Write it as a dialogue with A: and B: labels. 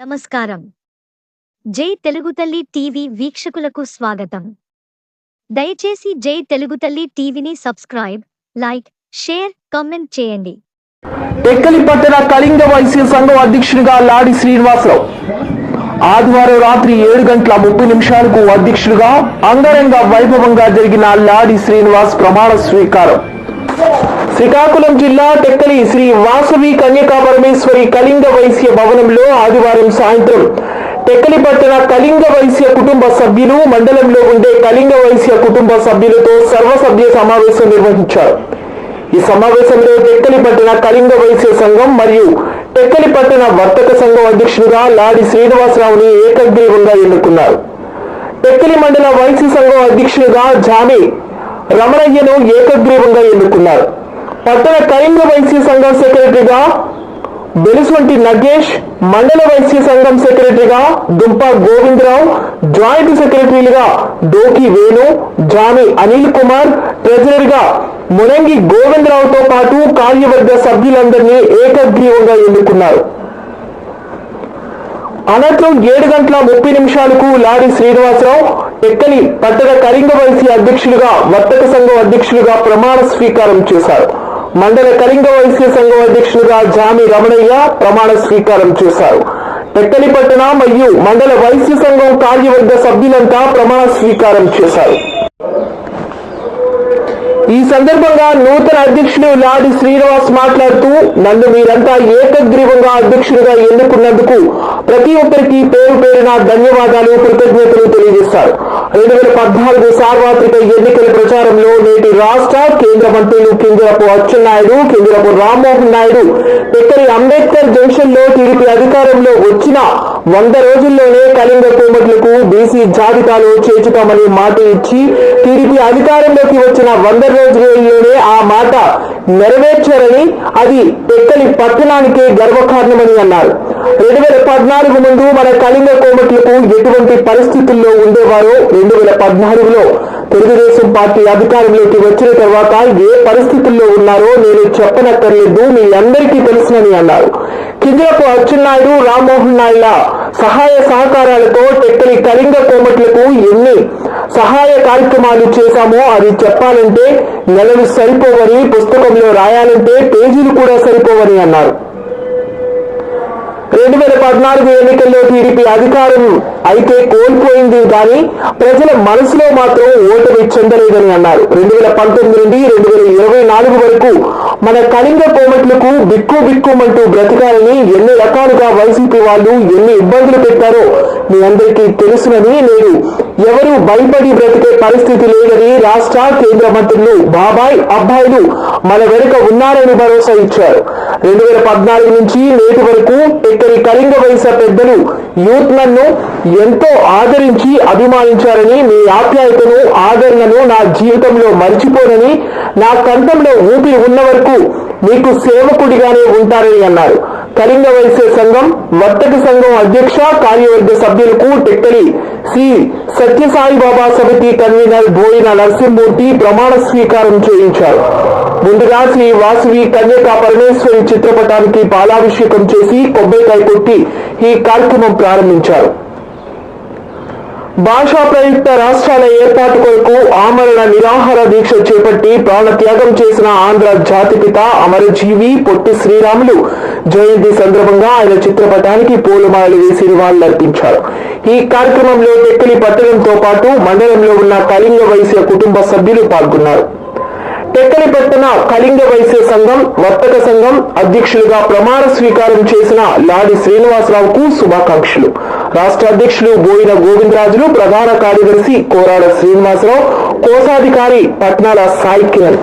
A: నమస్కారం. జై తెలుగు తల్లి టీవీ వీక్షకులకు స్వాగతం. దయచేసి జై తెలుగు తల్లి టీవీని సబ్స్క్రైబ్ లైక్ షేర్ కామెంట్ చేయండి.
B: టెక్కలి పట్టణ కళింగ వైశ్య సంఘం అధ్యక్షుడిగా లాడి శ్రీనివాసరావు. ఆదివారం రాత్రి ఏడు గంటల ముప్పై నిమిషాలకు అధ్యక్షుడిగా అంగరంగ వైభవంగా జరిగిన లాడి శ్రీనివాస్ ప్రమాణ స్వీకారం. శ్రీకాకుళం జిల్లా టెక్కలి శ్రీ వాసవి కన్యకా పరమేశ్వరి కళింగ వైశ్య భవనంలో ఆదివారం సాయంత్రం టెక్కలి పట్టణ కళింగ వైశ్య కుటుంబ సభ్యులు మండలంలో ఉండే కళింగ వైశ్య కుటుంబ సభ్యులతో సర్వసభ్య సమావేశం నిర్వహించారు. ఈ సమావేశంలో టెక్కలి పట్టణ కళింగ వైశ్య సంఘం మరియు టెక్కలి పట్టణ వర్తక సంఘం అధ్యక్షుడిగా లాడి శ్రీనివాసరావుని ఏకగ్రీవంగా ఎన్నుకున్నారు. టెక్కలి మండల వైశ్య సంఘం అధ్యక్షుడిగా జామి రమణయ్యను ఏకగ్రీవంగా ఎన్నుకున్నారు. పట్టణ కళింగ వైశ్య సంఘం సెక్రటరీగా బెలుసొంటి నగేష్ మండల వైశ్య సంఘం సెక్రటరీగా దుంప గోవిందరావు జాయింట్ సెక్రటరీలుగా డోకి వేణు జామి అనిల్ కుమార్ ట్రెజరర్గా మునంగి గోవిందరావుతో పాటు కార్యవర్గ సభ్యులందరినీ ఏకగ్రీవంగా ఎన్నుకున్నారు. అనంతరం ఏడు గంటల ముప్పై నిమిషాలకు లాడి శ్రీనివాసరావు టెక్కలి పట్టణ కరింగ వైసీ అధ్యక్షులుగా వర్తక సంఘం అధ్యక్షులుగా ప్రమాణ స్వీకారం చేశారు. మండల కళింగ వైశ్య సంఘం అధ్యక్షులుగా జామి రమణయ్య ప్రమాణ స్వీకారం చేశారు. టెక్కలిపట్టణ మరియు మండల వైశ్య సంఘం కార్యవర్గ సభ్యులంతా ప్రమాణ స్వీకారం చేశారు. ఈ సందర్భంగా నూతన అధ్యక్షుడు లాడి శ్రీనివాస్ మాట్లాడుతూ నన్ను మీరంతా ఏకగ్రీవంగా అధ్యక్షుడిగా ఎన్నుకున్నందుకు ప్రతి ఒక్కరికి పేరు పేరున ధన్యవాదాలు కృతజ్ఞతలు తెలియజేశారు రెండు వేల పద్నాలుగు సార్వత్రిక ఎన్నికల ప్రచారంలో నేటి రాష్ట్ర కేంద్ర మంత్రులు కింజరపు అచ్చెన్నాయుడు కింజరపు రామ్మోహన్ నాయుడు ఇక్కడి అంబేద్కర్ జంక్షన్లో టీడీపీ అధికారంలో వచ్చిన వంద రోజుల్లోనే కళింగ కోమట్లకు బీసీ జాబితాలో చేర్చుతామని మాట ఇచ్చి టీడీపీ అధికారంలోకి వచ్చిన వంద రోజుల్లోనే ఆ మాట నెరవేర్చారని అది ఎక్కలి పట్టణానికే గర్వకారణమని అన్నారు. రెండు వేల పద్నాలుగు ముందు మన కళింగ కోమట్లకు ఎటువంటి పరిస్థితుల్లో ఉండేవారో రెండు వేల పద్నాలుగులో తెలుగుదేశం పార్టీ అధికారంలోకి వచ్చిన తర్వాత ఏ పరిస్థితుల్లో ఉన్నారో నేను చెప్పనక్కర్లేదు మీ అందరికీ తెలుసునని అన్నారు. కింజరపు అచ్చెన్నాయుడు రామ్మోహన్ నాయుల సహాయ సహకారాలతో టెక్కలి కళింగ కోమట్లకు ఎన్ని సహాయ కార్యక్రమాలు చేశామో అది చెప్పాలంటే నెలలు సరిపోవని పుస్తకంలో రాయాలంటే పేజీలు కూడా సరిపోవని అన్నారు. రెండు వేల పద్నాలుగు ఎన్నికల్లో టీడీపీ అధికారం అయితే కోల్పోయింది కానీ ప్రజల మనసులో మాత్రం ఓటమి చెందలేదని అన్నారు. రెండు వేల పంతొమ్మిది నుండి రెండు వేల నాలుగు వరకు మన కళింగ కోమట్లకు బిక్కు బిక్కుమంటూ బ్రతకాలని ఎన్ని రకాలుగా వైసీపీ వాళ్ళు ఎన్ని ఇబ్బందులు పెట్టారో మీ అందరికీ తెలుసునని లేదు ఎవరు భయపడి బ్రతికే పరిస్థితి లేదని రాష్ట్ర కేంద్ర మంత్రులు బాబాయ్ అబ్బాయిలు మన వెనుక ఉన్నారని భరోసా ఇచ్చారు. రెండు వేల పద్నాలుగు నుంచి నేటి వరకు ఇక్కడి కళింగ వయస పెద్దలు యూత్ నన్ను ఎంతో ఆదరించి అభిమానించారని మీ ఆప్యాయతను ఆదరణను నా జీవితంలో మర్చిపోనని నా కంఠంలో ఊపిరి ఉన్న వరకు మీకు సేవకుడిగానే ఉంటారని అన్నారు. కళింగ వైశ్య సంఘం వర్తక సంఘం అధ్యక్ష కార్యవర్గ సభ్యులకు టెక్కలి శ్రీ సత్యసాయి బాబా సమితి కన్వీనర్ బోయిన నరసింహమూర్తి ప్రమాణ స్వీకారం చేయించారు. ముందుగా శ్రీ వాసవి కన్యకా పరమేశ్వరి చిత్రపటానికి పాలాభిషేకం చేసి కొబ్బరికాయ కొట్టి ఈ కార్యక్రమం ప్రారంభించారు. భాషా ప్రయుక్త రాష్ట్రాల ఏర్పాటు కొరకు ఆమరణ నిరాహార దీక్ష చేపట్టి ప్రాణత్యాగం చేసిన ఆంధ్ర జాతిపిత అమరజీవి పొట్టి శ్రీరాములు. జయంతి సందర్భంగా ఆయన చిత్రపటానికి పూలమాలలు వేసి నివాళులర్పించారు. ఈ కార్యక్రమంలో టెక్కలి పట్టణంతో పాటు మండలంలో ఉన్న కళింగ వైశ్య కుటుంబ సభ్యులు పాల్గొన్నారు. టెక్కలి పట్టణ కళింగ వైశ్య సంఘం వర్తక సంఘం అధ్యక్షులుగా ప్రమాణ స్వీకారం చేసిన లాడి శ్రీనివాసరావుకు శుభాకాంక్షలు. రాష్ట్ర అధ్యక్షులు బోయిన గోవిందరాజులు ప్రధాన కార్యదర్శి కోరాడ శ్రీనివాసరావు కోశాధికారి పట్నాల సాయి కిరణ్.